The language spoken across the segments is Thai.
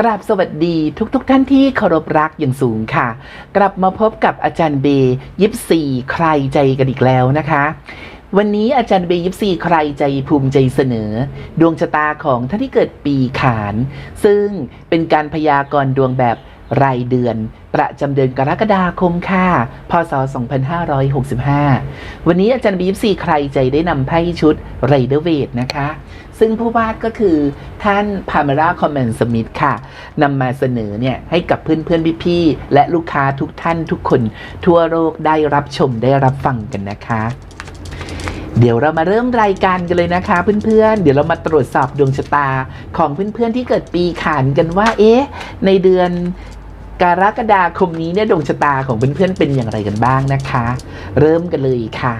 กราบสวัสดีทุกๆทท่านที่เคารพรักอย่างสูงค่ะ กลับมาพบกับอาจารย์เบย์ยิปซีใครใจกันอีกแล้วนะคะ วันนี้อาจารย์เบย์ยิปซีใครใจภูมิใจเสนอ ดวงชะตาของท่านที่เกิดปีขาน ซึ่งเป็นการพยากรณ์ดวงแบบรายเดือน ประจำเดือนกรกฎาคมค่ะ พศ 2565 วันนี้อาจารย์บีฟซีใครใจได้นำไพ่ชุดไรเดอร์เวทนะคะ ซึ่งผู้วาดก็คือท่านพาเมราคอมเมนสมิธค่ะนำมาเสนอเนี่ยให้กับเพื่อนเพื่อนพี่ๆและลูกค้าทุกท่านทุกคน ทั่วโลกได้รับชมได้รับฟังกันนะคะ เดี๋ยวเรามาเริ่มรายการกันเลยนะคะ เพื่อนๆ เดี๋ยวเรามาตรวจสอบดวงชะตาของเพื่อนๆที่เกิดปีขานกันว่า เอ๊ะ ในเดือนกรกฎาคมนี้เนี่ยดวงชะตาของเพื่อนๆเป็นอย่างไรกันบ้างนะคะ เริ่มกันเลยค่ะ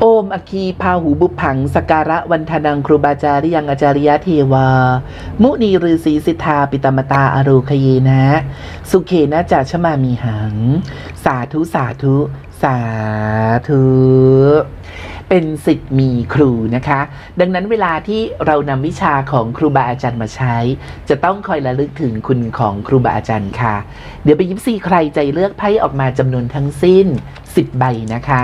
โอมอคีพาหูบุพผังสการะวันทนังครูบาจาริยังอาจาริยะเทวา มุนีฤาษีสิทธาปิตมตาอโรคเยนะ สุเขนะจาชมามีหัง สาธุสาธุ สาธุ เป็นสิทธิ์มีครูนะคะ ดังนั้นเวลาที่เรานำวิชาของครูบาอาจารย์มาใช้ จะต้องคอยระลึกถึงคุณของครูบาอาจารย์ค่ะ เดี๋ยวไปยิปซีใครใจเลือกไพ่ออกมาจำนวนทั้งสิ้น 10 ใบนะคะ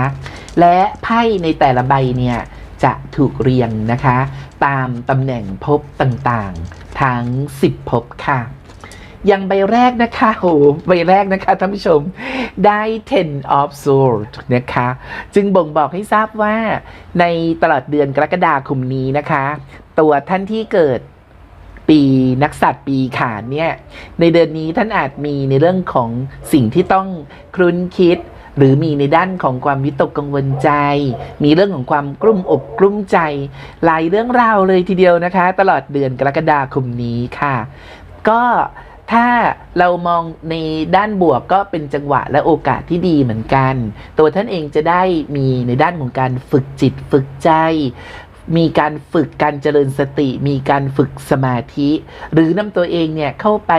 และไพ่ในแต่ละใบเนี่ยจะถูกเรียงนะคะ ตามตำแหน่งภพต่างๆ ทั้ง 10ภพค่ะ อย่างใบแรกนะคะโหใบแรกนะคะท่านผู้ชมได้ ten of swords นะคะ จึงบ่งบอกให้ทราบว่าในตลอดเดือนกรกฎาคมนี้นะคะ ตัวท่านที่เกิดปีนักสัตว์ปีขานเนี่ย ในเดือนนี้ท่านอาจมีในเรื่องของสิ่งที่ต้องครุนคิด หรือมีในด้านของความวิตกกังวลใจ มีเรื่องของความกลุ้มอกกลุ้มใจ หลายเรื่องราวเลยทีเดียวนะคะ ตลอดเดือนกรกฎาคมนี้ค่ะ ก็ ถ้าเรามองในด้านบวกก็เป็นจังหวะและโอกาสที่ดีเหมือนกัน ตัวท่านเองจะได้มีในด้านของการฝึกจิตฝึกใจ มีการฝึกการเจริญสติ มีการฝึกสมาธิ หรือนำตัวเองเนี่ยเข้าไป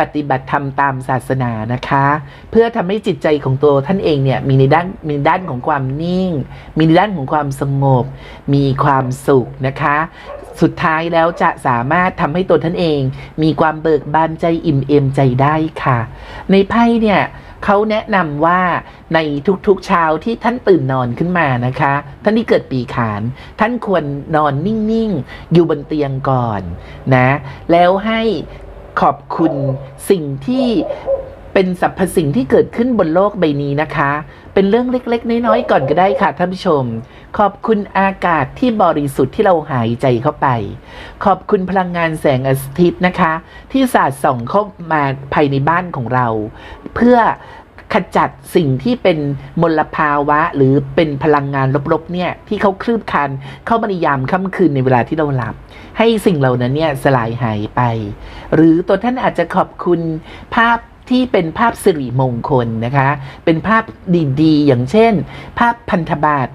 ปฏิบัติธรรมตามศาสนานะคะ เพื่อทำให้จิตใจของตัวท่านเองเนี่ยมีในด้านมีด้านของความนิ่ง มีในด้านของความสงบ มีความสุขนะคะ สุดท้ายแล้วจะสามารถทำให้ตัวท่านเอง มีความเบิกบานใจอิ่มเอมใจได้ค่ะ ในไพ่เนี่ยเขาแนะนำว่าในทุกๆเช้าที่ท่านตื่นนอนขึ้นมานะคะ ท่านที่เกิดปีขาน ท่านควรนอนนิ่งๆ อยู่บนเตียงก่อนนะ แล้วให้ขอบคุณสิ่งที่เป็นสรรพสิ่งที่เกิดขึ้นบนโลกใบนี้นะคะ เป็นเรื่องเล็ก ๆ น้อยๆก่อนก็ได้ค่ะท่านผู้ชม ขอบคุณอากาศที่บริสุทธิ์ที่เราหายใจเข้าไป ขอบคุณพลังงานแสงอาทิตย์นะคะ ที่สาดส่องเข้ามาภายในบ้านของเรา เพื่อขจัดสิ่งที่เป็นมลภาวะหรือเป็นพลังงานลบๆเนี่ยที่เขาคลืบคันเข้ามาในยามค่ำคืนในเวลาที่เราหลับ ให้สิ่งเหล่านั้นเนี่ยสลายหายไป หรือตัวท่านอาจจะขอบคุณภาพ ที่เป็นภาพสิริมงคลนะคะ เป็นภาพดีๆ อย่างเช่น ภาพพันธบัตร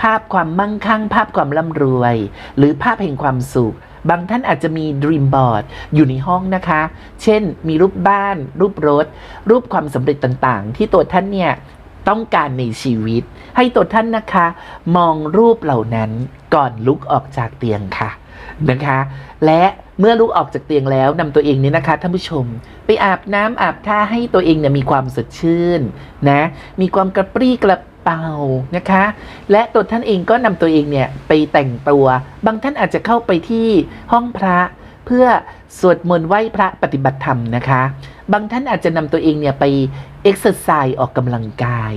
ภาพความมั่งคั่ง ภาพความร่ำรวย หรือภาพแห่งความสุข บางท่านอาจจะมี Dream Board อยู่ในห้องนะคะ เช่น มีรูปบ้าน รูปรถ รูปความสำเร็จต่างๆ ที่ตัวท่านเนี่ยต้องการในชีวิต ให้ตัวท่านนะคะ มองรูปเหล่านั้นก่อนลุกออกจากเตียงค่ะนะคะ และ เมื่อลุกออกจากเตียงแล้วนำตัวเองเนี่ยนะคะท่านผู้ชม ไปอาบน้ำอาบท่าให้ตัวเองเนี่ยมีความสดชื่นนะมีความกระปรี้กระเป๋านะคะ และตัวท่านเองก็นำตัวเองเนี่ยไปแต่งตัว บางท่านอาจจะเข้าไปที่ห้องพระเพื่อสวดมนต์ไหว้พระปฏิบัติธรรมนะคะ บางท่านอาจจะนำตัวเองเนี่ยไปเอ็กซ์ไซส์ออกกำลังกาย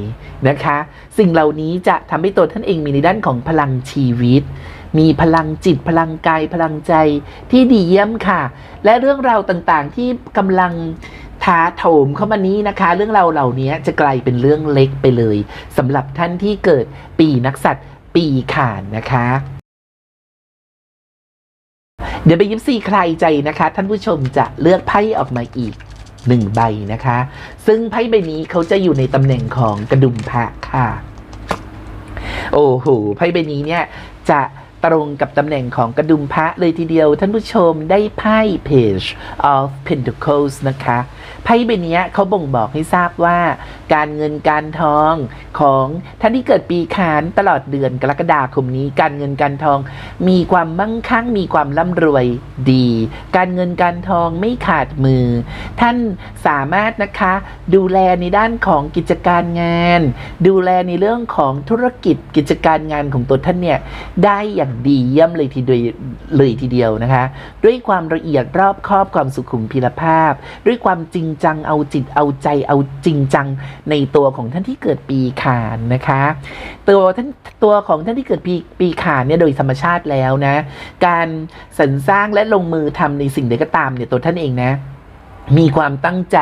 นะคะ สิ่งเหล่านี้จะทำให้ตัวท่านเองมีในด้านของพลังชีวิต มีพลังจิตพลังกายพลังใจที่ดีเยี่ยมค่ะ และเรื่องราวต่างๆที่กำลังท้าโถมเข้ามานี้นะคะ เรื่องราวเหล่านี้จะกลายเป็นเรื่องเล็กไปเลยสำหรับท่านที่เกิดปีนักสัตว์ปีขานนะคะ เดี๋ยวไปยิปซีใครใจนะคะ ท่านผู้ชมจะเลือกไพ่ออกมาอีกหนึ่งใบนะคะ ซึ่งไพ่ใบนี้เขาจะอยู่ในตำแหน่งของกระดุมพระค่ะ โอ้โหไพ่ใบนี้เนี่ยจะ ตรงกับตำแหน่งของกระดุมพระเลยทีเดียว ท่านผู้ชมได้ไพ่ Page of Pentacles นะคะไพ่ใบนี้เขาบ่งบอกให้ทราบว่า การเงินการทองของท่านที่เกิดปีขานตลอดเดือนกรกฎาคมนี้ การเงินการทอง มีความมั่งคั่งมีความร่ำรวยดี การเงินการทองไม่ขาดมือ ท่านสามารถนะคะดูแลในด้านของกิจการงาน ดูแลในเรื่องของธุรกิจกิจการงานของตัวท่านเนี่ยได้อย่างดีเยี่ยมเลยทีเดียวเลยทีเดียวนะคะ ด้วยความละเอียดรอบครอบความสุขุมพิรภาพ ด้วยความจริงจังเอาจิตเอาใจเอาจริงจังในตัวของท่านที่เกิดปีขานนะคะ ตัวท่านตัวของท่านที่เกิดปีปีขานเนี่ยโดยธรรมชาติแล้วนะ การสรรสร้างและลงมือทำในสิ่งใดก็ตามเนี่ยตัวท่านเองนะ มีความตั้งใจ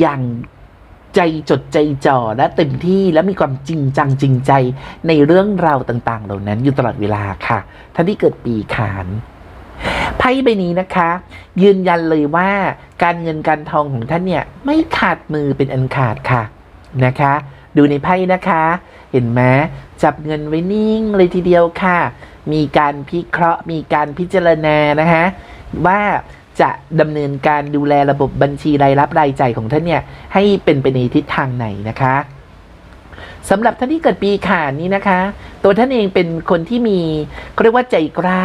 อย่าง ใจจดใจจ่อและเต็มที่และมีความจริงจังจริงใจในเรื่องราวต่างๆ เหล่านั้นอยู่ตลอดเวลาค่ะท่านที่เกิดปีขานไพ่ใบนี้นะคะ ยืนยันเลยว่าการเงินการทองของท่านเนี่ยไม่ขาดมือเป็นอันขาดค่ะนะคะ ดูในไพ่นะคะ เห็นไหมจับเงินไว้นิ่งเลยทีเดียวค่ะ มีการพิเคราะห์มีการพิจารณานะคะว่า จะดำเนินการดูแลระบบบัญชีรายรับรายจ่ายของท่านเนี่ยให้เป็นไปในทิศทางไหนนะคะสำหรับท่านที่เกิดปีขานนี้นะคะ ตัวท่านเองเป็นคนที่มีเขาเรียกว่าใจกล้า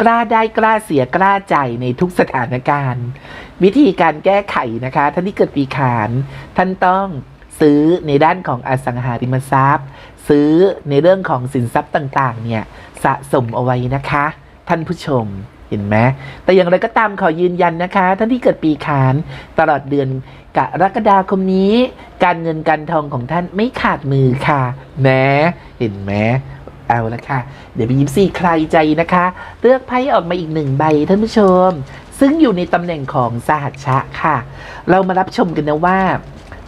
กล้าได้กล้าเสียกล้าใจในทุกสถานการณ์ วิธีการแก้ไขนะคะ ท่านที่เกิดปีขานท่านต้องซื้อในด้านของอสังหาริมทรัพย์ ซื้อในเรื่องของสินทรัพย์ต่างๆ เนี่ยสะสมเอาไว้นะคะ ท่านผู้ชม เห็นไหมแต่อย่างไรก็ตามขอยืนยันนะคะ ท่านที่เกิดปีขานตลอดเดือนกรกฎาคมนี้ การเงินการทองของท่านไม่ขาดมือค่ะแหมเห็นไหมเอาละค่ะ เดี๋ยวบียิปซีใครใจนะคะ เลือกไพ่ออกมาอีกหนึ่งใบท่านผู้ชม ซึ่งอยู่ในตำแหน่งของสหัชชะค่ะ เรามารับชมกันนะว่า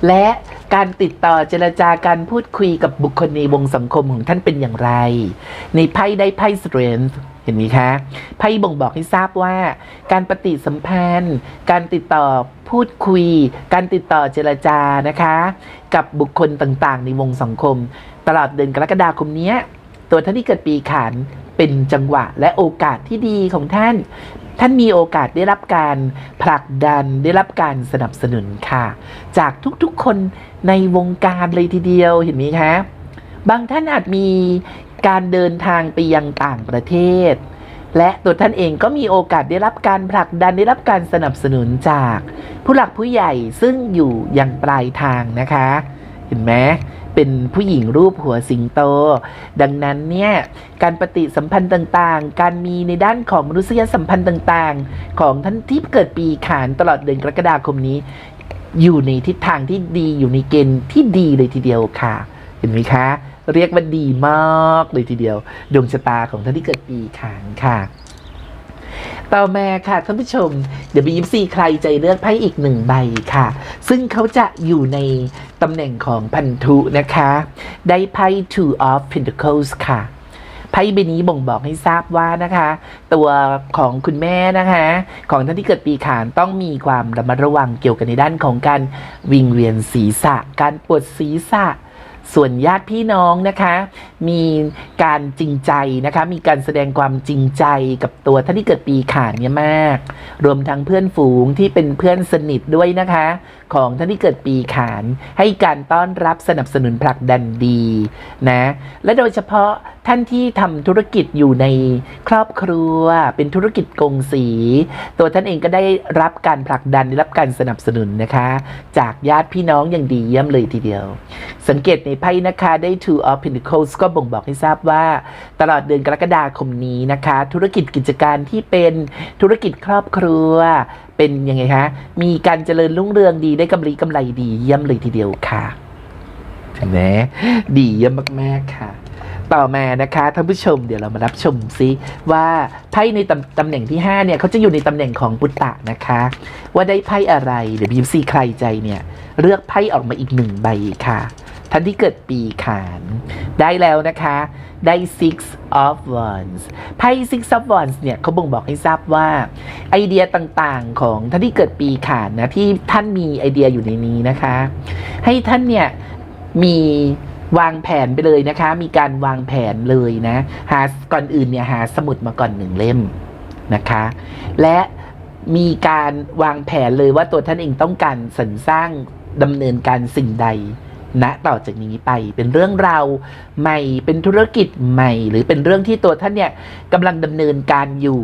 และการติดต่อเจรจาการพูดคุยกับบุคคลในวงสังคมของท่านเป็นอย่างไร ในไพ่ได้ไพ่ strength เห็นไหมคะไพ่บ่งบอกให้ทราบว่า การปฏิสัมพันธ์ การติดต่อพูดคุย การติดต่อเจรจานะคะ กับบุคคลต่างๆ ในวงสังคม ตลอดเดือนกรกฎาคมนี้ตัวท่านที่เกิดปีขานเป็นจังหวะและโอกาสที่ดีของท่าน ท่านมีโอกาสได้รับการผลักดันได้รับการสนับสนุนค่ะ จากทุกๆคนในวงการเลยทีเดียวเห็นไหมคะบางท่านอาจมี การเดินทางไปยังต่างประเทศ และตัวท่านเองก็มีโอกาสได้รับการผลักดันได้รับการสนับสนุนจากผู้หลักผู้ใหญ่ซึ่งอยู่ยังปลายทางนะคะ เห็นไหมเป็นผู้หญิงรูปหัวสิงโต ดังนั้นเนี่ยการปฏิสัมพันธ์ต่างๆ การมีในด้านของมนุษยสัมพันธ์ต่างๆ ของท่านที่เกิดปีขานตลอดเดือนกรกฎาคมนี้ อยู่ในทิศทางที่ดีอยู่ในเกณฑ์ที่ดีเลยทีเดียวค่ะ เห็นไหมคะ เรียกว่าดีมากเลยทีเดียว ดวงชะตาของท่านที่เกิดปีขานค่ะ ต่อมาค่ะท่านผู้ชม เดี๋ยวบีซีใครใจเลือกไพ่อีกหนึ่งใบค่ะ ซึ่งเขาจะอยู่ในตำแหน่งของพันธุนะคะ ได้ไพ่ two of pentacles ค่ะไพ่ใบนี้บ่งบอกให้ทราบว่านะคะ ตัวของคุณแม่นะคะ ของท่านที่เกิดปีขานต้องมีความระมัดระวังเกี่ยวกับในด้านของการวิงเวียนศีรษะ การปวดศีรษะ ส่วนญาติพี่น้องนะคะ มีการจริงใจนะคะ มีการแสดงความจริงใจกับตัวท่านที่เกิดปีขานเนี่ยมาก รวมทั้งเพื่อนฝูงที่เป็นเพื่อนสนิทด้วยนะคะ ของท่านที่เกิดปีขาน ให้การต้อนรับสนับสนุนผลักดันดีนะ และโดยเฉพาะท่านที่ทำธุรกิจอยู่ในครอบครัว เป็นธุรกิจกงสี ตัวท่านเองก็ได้รับการผลักดันได้รับการสนับสนุนนะคะ จากญาติพี่น้องอย่างดีเยี่ยมเลยทีเดียว สังเกตในไพ่นะคะได้ two of pentacles ก็บ่งบอกให้ทราบว่า ตลอดเดือนกรกฎาคมนี้นะคะ ธุรกิจกิจการที่เป็นธุรกิจครอบครัว เป็นยังไงคะมีการเจริญรุ่งเรืองดีได้กำไรกำไรดีเยี่ยมเลยทีเดียวค่ะเห็นไหมดีเยี่ยมมากๆค่ะ ต่อมานะคะท่านผู้ชมเดี๋ยวเรามารับชมซิว่าไพ่ในตำตำแหน่งที่ 5 เนี่ยเขาจะอยู่ในตำแหน่งของปุตตะนะคะ ว่าได้ไพ่อะไรเดี๋ยวบีมซีใครใจเนี่ย เลือกไพ่ออกมาอีกหนึ่งใบค่ะ ท่านที่เกิดปีขาน ได้แล้วนะคะ ได้ six of wands ไพ่ six of wands เนี่ยเขาบ่งบอกให้ทราบว่า ไอเดียต่างๆของท่านที่เกิดปีขานนะที่ท่านมีไอเดียอยู่ในนี้นะคะ ให้ท่านเนี่ยมี วางแผนไปเลยนะคะ มีการวางแผนเลยนะหาก่อนอื่นเนี่ยหาสมุดมาก่อนหนึ่งเล่มนะคะ และมีการวางแผนเลยว่าตัวท่านเองต้องการสรรสร้างดำเนินการสิ่งใดณต่อจากนี้ไปเป็นเรื่องราวใหม่เป็นธุรกิจใหม่ หรือเป็นเรื่องที่ตัวท่านเนี่ยกำลังดำเนินการอยู่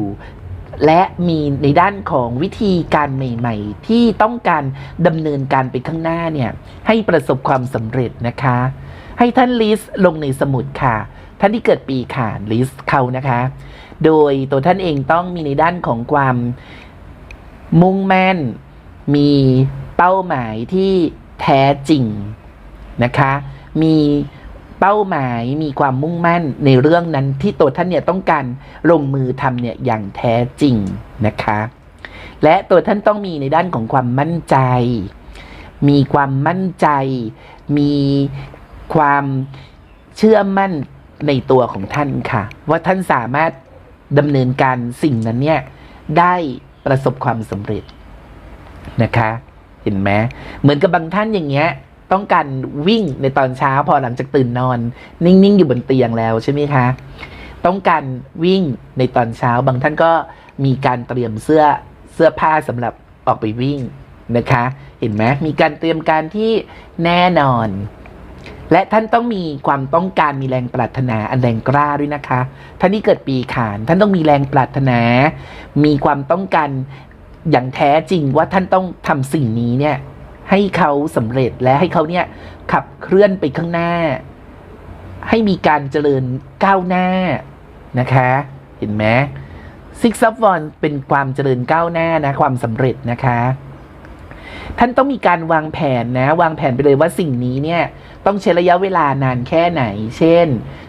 และมีในด้านของวิธีการใหม่ ๆ ที่ต้องการดำเนินการไปข้างหน้าเนี่ยให้ประสบความสำเร็จนะคะ ให้ท่านลิสต์ลงในสมุดค่ะ ท่านที่เกิดปีขานลิสต์เขานะคะ โดยตัวท่านเองต้องมีในด้านของความมุ่งมั่น มีเป้าหมายที่แท้จริงนะคะ มี เป้าหมายมีความมุ่งมั่นในเรื่องนั้นที่ตัวท่านเนี่ยต้องการลงมือทำเนี่ยอย่างแท้จริงนะคะ และตัวท่านต้องมีในด้านของความมั่นใจ มีความมั่นใจ มีความเชื่อมั่นในตัวของท่านค่ะ ว่าท่านสามารถดำเนินการสิ่งนั้นเนี่ยได้ประสบความสำเร็จนะคะ เห็นไหมเหมือนกับบางท่านอย่างเงี้ย ต้องการวิ่งในตอนเช้าพอหลังจากตื่นนอน นิ่ง ๆ อยู่บนเตียงแล้วใช่ไหมคะ ต้องการวิ่งในตอนเช้า บางท่านก็มีการเตรียมเสื้อเสื้อผ้าสำหรับออกไปวิ่งนะคะ เห็นไหมมีการเตรียมการที่แน่นอน และท่านต้องมีความต้องการมีแรงปรารถนาอันแรงกล้าด้วยนะคะท่านที่เกิดปีขานท่านต้องมีแรงปรารถนา มีความต้องการอย่างแท้จริงว่าท่านต้องทำสิ่งนี้เนี่ย ให้เขาสำเร็จและให้เขาเนี่ยขับเคลื่อนไปข้างหน้า ให้มีการเจริญก้าวหน้านะคะ เห็นไหม Six of Wands เป็นความเจริญก้าวหน้านะความสำเร็จนะคะ ท่านต้องมีการวางแผนนะ วางแผนไปเลยว่าสิ่งนี้เนี่ยต้องใช้ระยะเวลานานแค่ไหน เช่น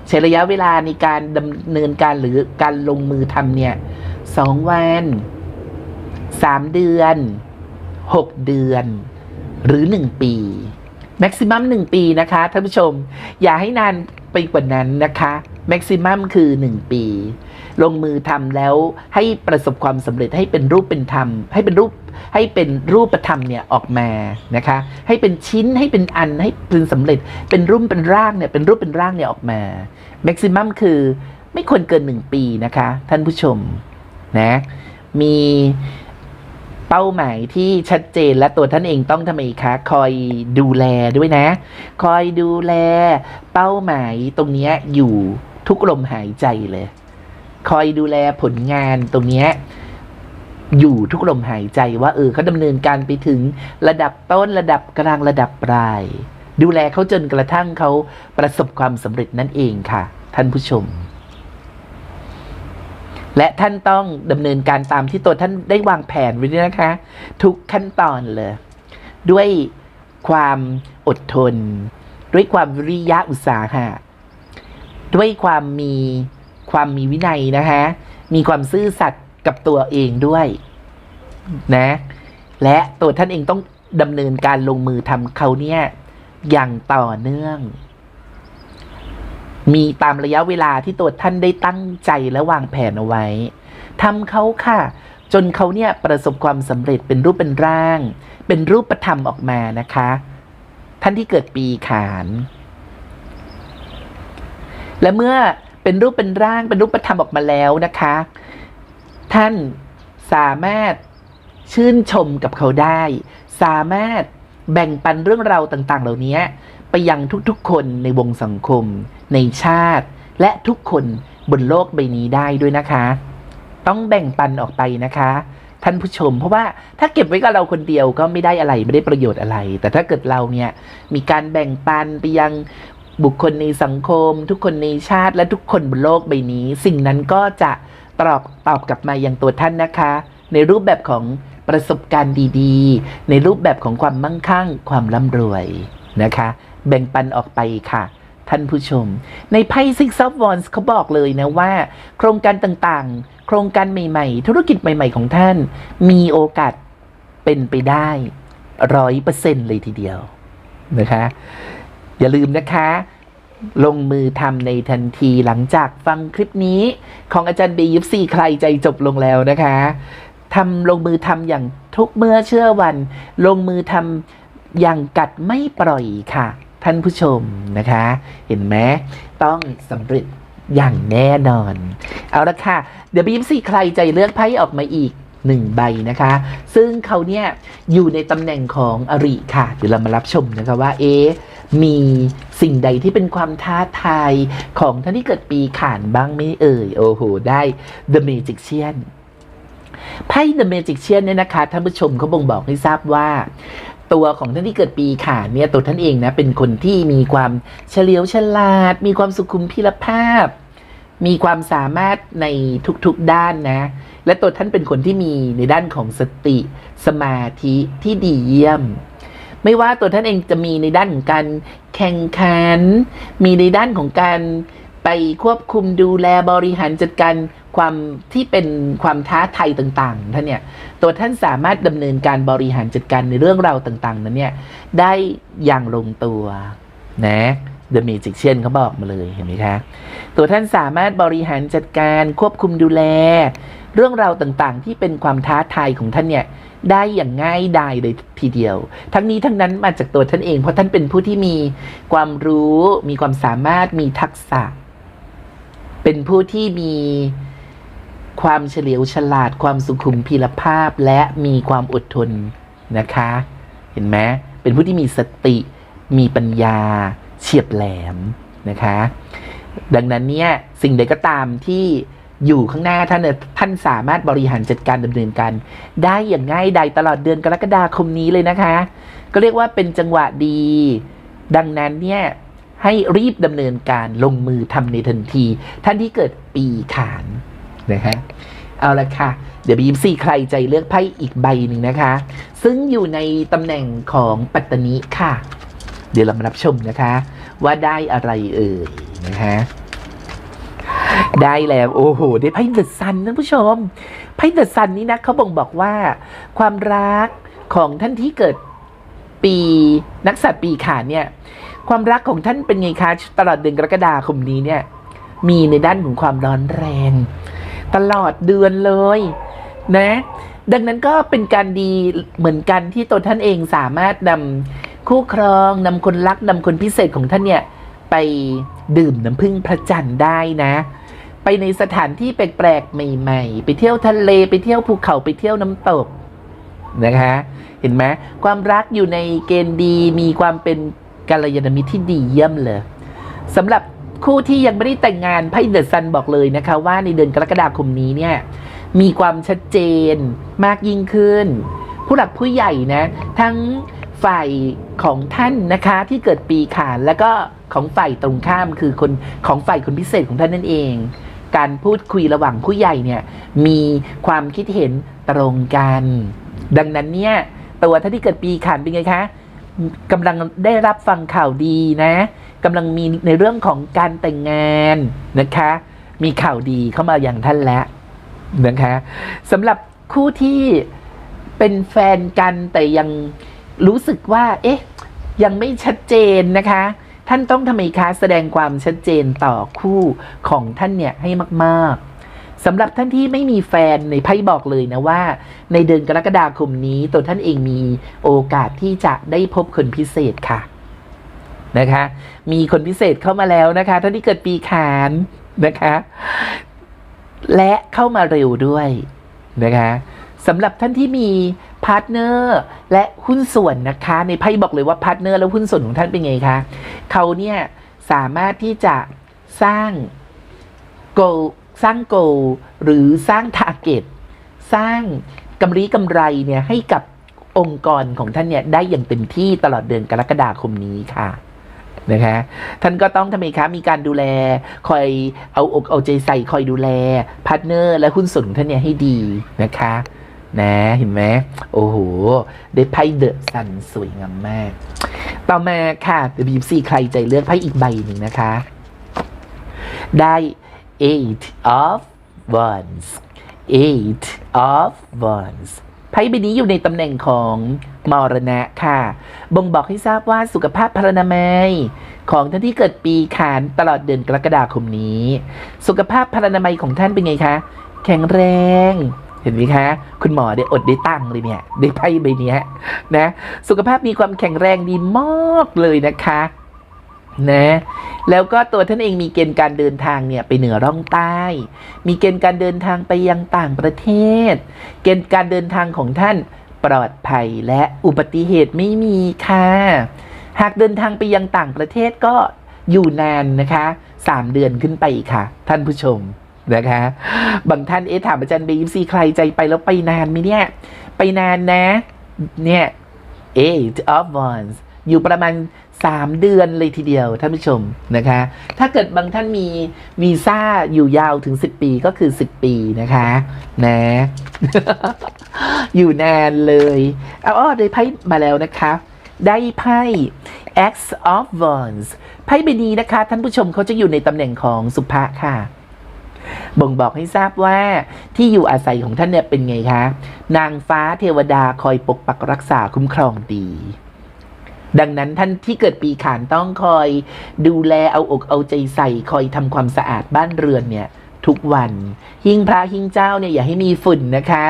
ใช้ระยะเวลาในการดำเนินการหรือการลงมือทำเนี่ยสองวันสามเดือนหกเดือน หรือหนึ่งปี แม็กซิมัมหนึ่งปีนะคะท่านผู้ชม อย่าให้นานไปกว่านั้นนะคะแม็กซิมัมคือหนึ่งปี ลงมือทำแล้วให้ประสบความสำเร็จให้เป็นรูปเป็นธรรม ให้เป็นรูปให้เป็นรูปธรรมเนี่ยออกมานะคะ ให้เป็นชิ้นให้เป็นอันให้เป็นสำเร็จเป็นรูปเป็นร่างเนี่ยเป็นรูปเป็นร่างเนี่ยออกมาแม็กซิมัมคือไม่ควรเกินหนึ่งปีนะคะ ท่านผู้ชมนะมี เป้าหมายที่ชัดเจนและตัวท่านเองต้องทำไมคะคอยดูแลด้วยนะ คอยดูแล เป้าหมายตรงนี้อยู่ทุกลมหายใจเลย คอยดูแลผลงานตรงนี้อยู่ทุกลมหายใจว่าเออเขาดำเนินการไปถึงระดับต้นระดับกลางระดับปลาย ดูแลเขาจนกระทั่งเขาประสบความสำเร็จนั่นเองค่ะ ท่านผู้ชม และท่านต้องดำเนินการตามที่ตัวท่านได้วางแผนไว้ด้วยนะคะ ทุกขั้นตอนเลย ด้วยความอดทน ด้วยความวิริยะอุตสาหะ ด้วยความมีความมีวินัยนะคะ มีความซื่อสัตย์กับตัวเองด้วยนะ และตัวท่านเองต้องดำเนินการลงมือทำเขาเนี่ยอย่างต่อเนื่อง มีตามระยะเวลาที่ตัวท่านได้ตั้งใจและวางแผนเอาไว้ทำเขาค่ะ จนเขาเนี่ยประสบความสำเร็จเป็นรูปเป็นร่าง เป็นรูปธรรมออกมานะคะ ท่านที่เกิดปีขาน และเมื่อเป็นรูปเป็นร่างเป็นรูปธรรมออกมาแล้วนะคะ ท่านสามารถชื่นชมกับเขาได้ สามารถแบ่งปันเรื่องราวต่าง ๆ เหล่านี้ ไปยังทุกๆ คนในวงสังคม ในชาติ และทุกคนบนโลกใบนี้ได้ด้วยนะคะ ต้องแบ่งปันออกไปนะคะ ท่านผู้ชม เพราะว่าถ้าเก็บไว้กับเราคนเดียวก็ไม่ได้อะไรไม่ได้ประโยชน์อะไร แต่ถ้าเกิดเราเนี่ยมีการแบ่งปันไปยังบุคคลในสังคม ทุกคนในชาติและทุกคนบนโลกใบนี้ สิ่งนั้นก็จะตอบตอบกลับมายังตัวท่านนะคะ ในรูปแบบของประสบการณ์ดีๆ ในรูปแบบของความมั่งคั่ง ความร่ำรวยนะคะ แบ่งปันออกไปค่ะ ท่านผู้ชม ในไพ่ Six of Wands เขาบอกเลยนะว่า โครงการต่างๆ โครงการใหม่ๆ ธุรกิจใหม่ๆของท่าน มีโอกาสเป็นไปได้ร้อยเปอร์เซ็นเลยทีเดียวนะคะ อย่าลืมนะคะ ลงมือทำในทันทีหลังจากฟังคลิปนี้ของอาจารย์บียิปซีใครใจจบลงแล้วนะคะทำลงมือทำอย่างทุกเมื่อเชื่อวัน ลงมือทำอย่างกัดไม่ปล่อยค่ะ ท่านผู้ชมนะคะ เห็นไหมต้องสำเร็จอย่างแน่นอน เอาละค่ะ เดี๋ยวบีมสี่ใครใจเลือกไพ่ออกมาอีกหนึ่งใบนะคะ ซึ่งเขาเนี่ยอยู่ในตำแหน่งของอริค่ะ เดี๋ยวเรามารับชมนะคะว่าเอ๊มีสิ่งใดที่เป็นความท้าทายของท่านที่เกิดปีขานบ้างไหม่เอ่ย โอ้โห ได้ The Magician ไพ่ The Magician เนี่ยนะคะ ท่านผู้ชมเขาบ่งบอกให้ทราบว่า ตัวของท่านที่เกิดปีขานเนี่ยตัวท่านเองนะเป็นคนที่มีความเฉลียวฉลาด มีความสุขุมพิรภาพ มีความสามารถในทุกๆด้านนะ และตัวท่านเป็นคนที่มีในด้านของสติสมาธิที่ดีเยี่ยม ไม่ว่าตัวท่านเองจะมีในด้านของการแข่งขัน มีในด้านของการไปควบคุมดูแลบริหารจัดการ ความที่เป็นความท้าทายต่างๆท่านเนี่ยตัวท่านสามารถดำเนินการบริหารจัดการในเรื่องราวต่างๆ นั้นเนี่ยได้อย่างลงตัวนะ The Magician เขาบอกมาเลยเห็นไหมคะตัวท่านสามารถบริหารจัดการควบคุมดูแล เรื่องราวต่างๆ ที่เป็นความท้าทายของท่านเนี่ยได้อย่างง่ายดายเลยทีเดียว ทั้งนี้ทั้งนั้นมาจากตัวท่านเอง เพราะท่านเป็นผู้ที่มีความรู้ มีความสามารถมีทักษะ เป็นผู้ที่มี ความเฉลียวฉลาดความสุขุมพีรภาพและมีความอดทนนะคะ เห็นไหมเป็นผู้ที่มีสติ มีปัญญา เฉียบแหลมนะคะ ดังนั้นเนี่ยสิ่งใดก็ตามที่อยู่ข้างหน้าท่านท่านสามารถบริหารจัดการดำเนินการได้อย่างง่ายดายตลอดเดือนกรกฎาคมนี้เลยนะคะ ก็เรียกว่าเป็นจังหวะดี ดังนั้นเนี่ยให้รีบดำเนินการลงมือทำในทันที ท่านที่เกิดปีขาน นะคะเอาละค่ะ เดี๋ยวบีมสี่ใครใจเลือกไพ่อีกใบหนึ่งนะคะ ซึ่งอยู่ในตำแหน่งของปัตตานีค่ะ เดี๋ยวเรามารับชมนะคะ ว่าได้อะไรเอ่ยนะคะได้แล้วโอ้โห ได้ไพ่เดอะซันท่านผู้ชมไพ่เดอะซันนี้นะเขาบ่งบอกว่า ความรักของท่านที่เกิดปีนักสัตว์ปีขาเนี่ย ความรักของท่านเป็นไงคะตลอดเดือนกรกฎาคมนี้เนี่ย มีในด้านของความร้อนแรง ตลอดเดือนเลยนะ ดังนั้นก็เป็นการดีเหมือนกันที่ตัวท่านเองสามารถนำคู่ครองนำคนรักนำคนพิเศษของท่านเนี่ยไปดื่มน้ำพึ่งพระจันทร์ได้นะ ไปในสถานที่แปลกๆใหม่ ๆ ไปเที่ยวทะเลไปเที่ยวภูเขาไปเที่ยวน้ำตกนะคะ เห็นไหมความรักอยู่ในเกณฑ์ดีมีความเป็นกัลยาณมิตรที่ดีเยี่ยมเลยสำหรับ คู่ที่ยังไม่ได้แต่งงานไพ่เดอะซันบอกเลยนะคะ ว่าในเดือนกรกฎาคมนี้เนี่ยมีความชัดเจนมากยิ่งขึ้น ผู้หลักผู้ใหญ่นะ ทั้งฝ่ายของท่านนะคะที่เกิดปีขานแล้วก็ของฝ่ายตรงข้ามคือคนของฝ่ายคนพิเศษของท่านนั่นเอง การพูดคุยระหว่างผู้ใหญ่เนี่ยมีความคิดเห็นตรงกัน ดังนั้นเนี่ยตัวท่านที่เกิดปีขานเป็นไงคะกำลังได้รับฟังข่าวดีนะ กำลังมีในเรื่องของการแต่งงานนะคะ มีข่าวดีเข้ามาอย่างท่านแล้วนะคะสำหรับคู่ที่เป็นแฟนกันแต่ยังรู้สึกว่า เอ๊ะ ยังไม่ชัดเจนนะคะ ท่านต้องทำไมคะแสดงความชัดเจนต่อคู่ของท่านเนี่ยให้มากๆสำหรับท่านที่ไม่มีแฟนในไพ่บอกเลยนะว่า ในเดือนกรกฎาคมนี้ตัวท่านเองมีโอกาสที่จะได้พบคนพิเศษค่ะนะคะ มีคนพิเศษเข้ามาแล้วนะคะท่านที่เกิดปีขานนะคะ และเข้ามาเร็วด้วยนะคะสำหรับท่านที่มีพาร์ทเนอร์และหุ้นส่วนนะคะ ในไพ่บอกเลยว่าพาร์ทเนอร์และหุ้นส่วนของท่านเป็นไงคะเขาเนี่ยสามารถที่จะสร้างโกสร้างโกหรือสร้างทาร์เก็ตสร้างกำไรกำไรเนี่ยให้กับองค์กรของท่านเนี่ยได้อย่างเต็มที่ตลอดเดือนกรกฎาคมนี้ค่ะ นะคะท่านก็ต้องทำไมคะมีการดูแลคอยเอาอกเอาใจใส่คอยดูแลพาร์ทเนอร์และหุ้นส่วนของท่านเนี่ยให้ดีนะคะนะเห็นไหมโอ้โห ได้ไพ่เดอะซันสวยงามมาก ต่อมาค่ะเดี๋ยวบีซีใครใจเลือกไพ่อีกใบหนึ่งนะคะ ได้ eight of wands eight of wands ไพ่ใบนี้อยู่ในตำแหน่งของมรณะค่ะ บ่งบอกให้ทราบว่าสุขภาพพรรณนามัย ของท่านที่เกิดปีขานตลอดเดือนกรกฎาคมนี้ สุขภาพพรรณนามัยของท่านเป็นไงคะ แข็งแรง เห็นไหมคะ คุณหมอได้อดได้ตั้งเลยเนี่ยได้ไพ่ใบนี้นะ สุขภาพมีความแข็งแรงดีมากเลยนะคะนะแล้วก็ตัวท่านเองมีเกณฑ์การเดินทางเนี่ยไปเหนือร่องใต้ มีเกณฑ์การเดินทางไปยังต่างประเทศ เกณฑ์การเดินทางของท่าน ปลอดภัยและอุบัติเหตุไม่มีค่ะ หากเดินทางไปยังต่างประเทศก็อยู่นานนะคะสามเดือนขึ้นไปค่ะ ท่านผู้ชมนะคะ บางท่านเอะถามอาจารย์เบยิซีใครใจไปแล้วไปนานไหมเนี่ย ไปนานนะ เนี่ย eight of wands อยู่ประมาณ 3 เดือนเลยทีเดียวท่านผู้ชมนะคะ ถ้าเกิดบางท่านมีวีซ่าอยู่ยาวถึง 10 ปีก็คือ 10 ปีนะคะนะอยู่นานเลยเอาอ้อได้ไพ่มาแล้วนะคะ ได้ไพ่ X of Wands ไพ่ใบนี้นะคะ ท่านผู้ชมเขาจะอยู่ในตำแหน่งของสุภะค่ะ บ่งบอกให้ทราบว่าที่อยู่อาศัยของท่านเนี่ยเป็นไงคะ นางฟ้าเทวดาคอยปกปักรักษาคุ้มครองดี ดังนั้นท่านที่เกิดปีขานต้องคอยดูแลเอาอกเอาใจใส่คอยทำความสะอาดบ้านเรือนเนี่ยทุกวันหิ้งพระหิ้งเจ้าเนี่ยอย่าให้มีฝุ่นนะคะ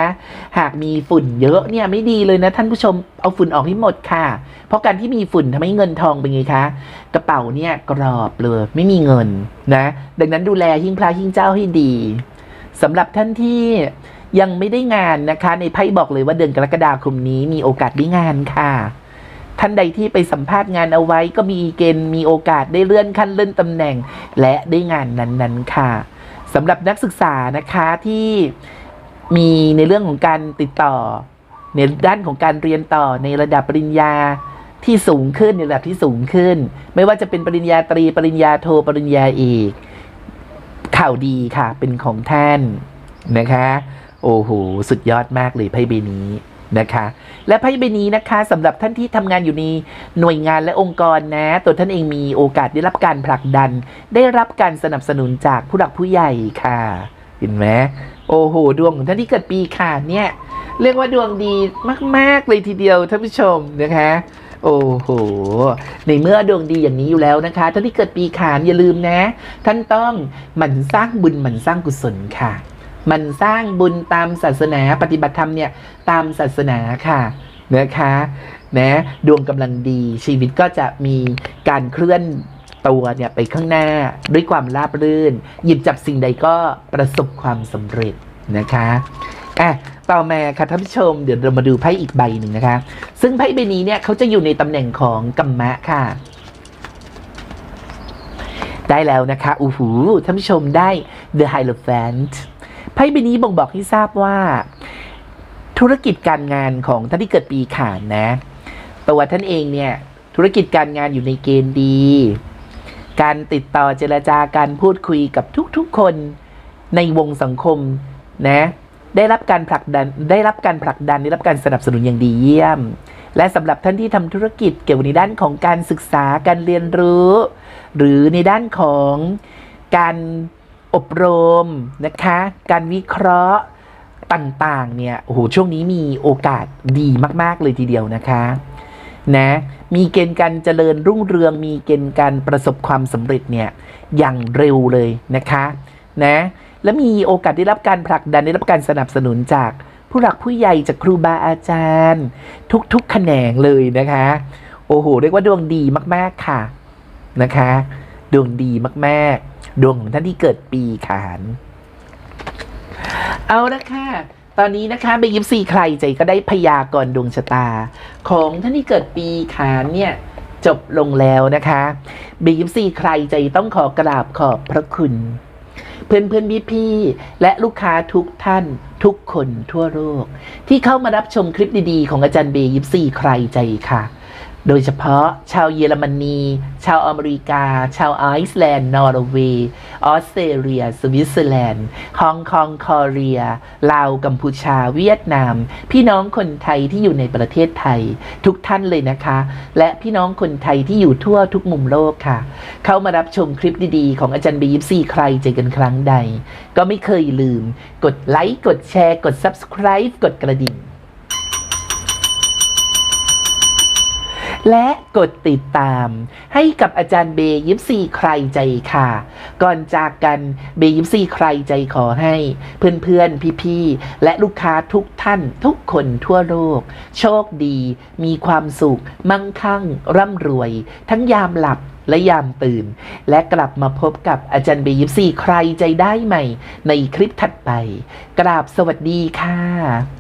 หากมีฝุ่นเยอะเนี่ยไม่ดีเลยนะท่านผู้ชมเอาฝุ่นออกให้หมดค่ะ เพราะการที่มีฝุ่นทำให้เงินทองเป็นไงคะกระเป๋าเนี่ยกรอบเลยไม่มีเงินนะดังนั้นดูแลหิ้งพระหิ้งเจ้าให้ดีสำหรับท่านที่ยังไม่ได้งานนะคะ ในไพ่บอกเลยว่าเดือนกรกฎาคมนี้มีโอกาสได้งานค่ะ ท่านใดที่ไปสัมภาษณ์งานเอาไว้ ก็มีเกณฑ์มีโอกาสได้เลื่อนขั้นเลื่อนตำแหน่ง และได้งานนั้นๆค่ะสำหรับนักศึกษานะคะที่มีในเรื่องของการติดต่อ ในด้านของการเรียนต่อในระดับปริญญาที่สูงขึ้นในระดับที่สูงขึ้น ไม่ว่าจะเป็นปริญญาตรี ปริญญาโทปริญญาเอกข่าวดีค่ะเป็นของท่านนะคะ โอ้โห สุดยอดมากเลยไพ่ใบนี้ นะคะ และไพ่ใบนี้นะคะสำหรับท่านที่ทำงานอยู่ในหน่วยงานและองค์กรนะ ตัวท่านเองมีโอกาสได้รับการผลักดัน ได้รับการสนับสนุนจากผู้หลักผู้ใหญ่ค่ะ เห็นไหมโอ้โห ดวงของท่านที่เกิดปีขานเนี่ย เรียกว่าดวงดีมาก ๆ เลยทีเดียวท่านผู้ชมนะคะโอ้โห ในเมื่อดวงดีอย่างนี้อยู่แล้วนะคะ ท่านที่เกิดปีขานอย่าลืมนะ ท่านต้องหมั่นสร้างบุญหมั่นสร้างกุศลค่ะ มันสร้างบุญตามศาสนาปฏิบัติธรรมเนี่ยตามศาสนาค่ะนะคะนะดวงกำลังดีชีวิตก็จะมีการเคลื่อนตัวเนี่ยไปข้างหน้าด้วยความราบรื่น หยิบจับสิ่งใดก็ประสบความสำเร็จนะคะอะต่อมาค่ะท่านผู้ชมเดี๋ยวเรามาดูไพ่อีกใบหนึ่งนะคะ ซึ่งไพ่ใบนี้เนี่ยเขาจะอยู่ในตำแหน่งของกัมมะค่ะ ได้แล้วนะคะอู้หูท่านผู้ชมได้ The Hierophant พ่ใบนี้บ่งบอกให้ทราบว่า ธุรกิจการงานของท่านที่เกิดปีขานนะตัวท่านเองเนี่ยธุรกิจการงานอยู่ในเกณฑ์ดี การติดต่อเจรจาการพูดคุยกับทุกๆคนในวงสังคมนะได้รับการผลักดันได้รับการผลักดันได้รับการสนับสนุนอย่างดีเยี่ยม และสำหรับท่านที่ทำธุรกิจเกี่ยวกับในด้านของการศึกษาการเรียนรู้ หรือในด้านของการ อบรมนะคะ การวิเคราะห์ต่างๆ เนี่ย โอ้โห ช่วงนี้มีโอกาสดีมาก ๆ เลยทีเดียวนะคะ นะ มีเกณฑ์การเจริญรุ่งเรือง มีเกณฑ์การประสบความสำเร็จเนี่ย อย่างเร็วเลยนะคะ นะ และมีโอกาสได้รับการผลักดัน ได้รับการสนับสนุนจากผู้หลักผู้ใหญ่จากครูบาอาจารย์ ทุกๆ แขนงเลยนะคะ โอ้โห เรียกว่าดวงดีมาก ๆ ค่ะ นะคะ ดวงดีมาก ๆ ดวงของท่านที่เกิดปีขาน เอาละค่ะ ตอนนี้นะคะเบยิปซีใครใจก็ได้พยากรณ์ดวงชะตา ของท่านที่เกิดปีขานเนี่ยจบลงแล้วนะคะเบยิปซีใครใจต้องขอกราบขอบพระคุณ เพื่อนเพื่อนพี่พี่และลูกค้าทุกท่านทุกคนทั่วโลกที่เข้ามารับชมคลิปดีๆ ของอาจารย์เบยิปซีใครใจค่ะ โดยเฉพาะชาวเยอรมนี ชาวอเมริกา ชาวไอซ์แลนด์ นอร์เวย์ ออสเตรเลีย สวิตเซอร์แลนด์ ฮ่องกงคอเรียลาว กัมพูชา เวียดนาม พี่น้องคนไทยที่อยู่ในประเทศไทย ทุกท่านเลยนะคะ และพี่น้องคนไทยที่อยู่ทั่วทุกมุมโลกค่ะ เข้ามารับชมคลิปดีๆ ของอาจารย์บียิปซีใครเจอกันครั้งใด ก็ไม่เคยลืม กดไลค์ กดแชร์ กด Subscribe กดกระดิ่ง และกดติดตาม ให้กับอาจารย์เบยิปซีใครใจค่ะ ก่อนจากกันเบยิปซีใครใจขอให้ เพื่อนๆ พี่ๆ และลูกค้าทุกท่านทุกคนทั่วโลก โชคดี มีความสุข มั่งคั่ง ร่ำรวย ทั้งยามหลับและยามตื่น และกลับมาพบกับอาจารย์เบยิปซีใครใจได้ใหม่ ในคลิปถัดไป กราบสวัสดีค่ะ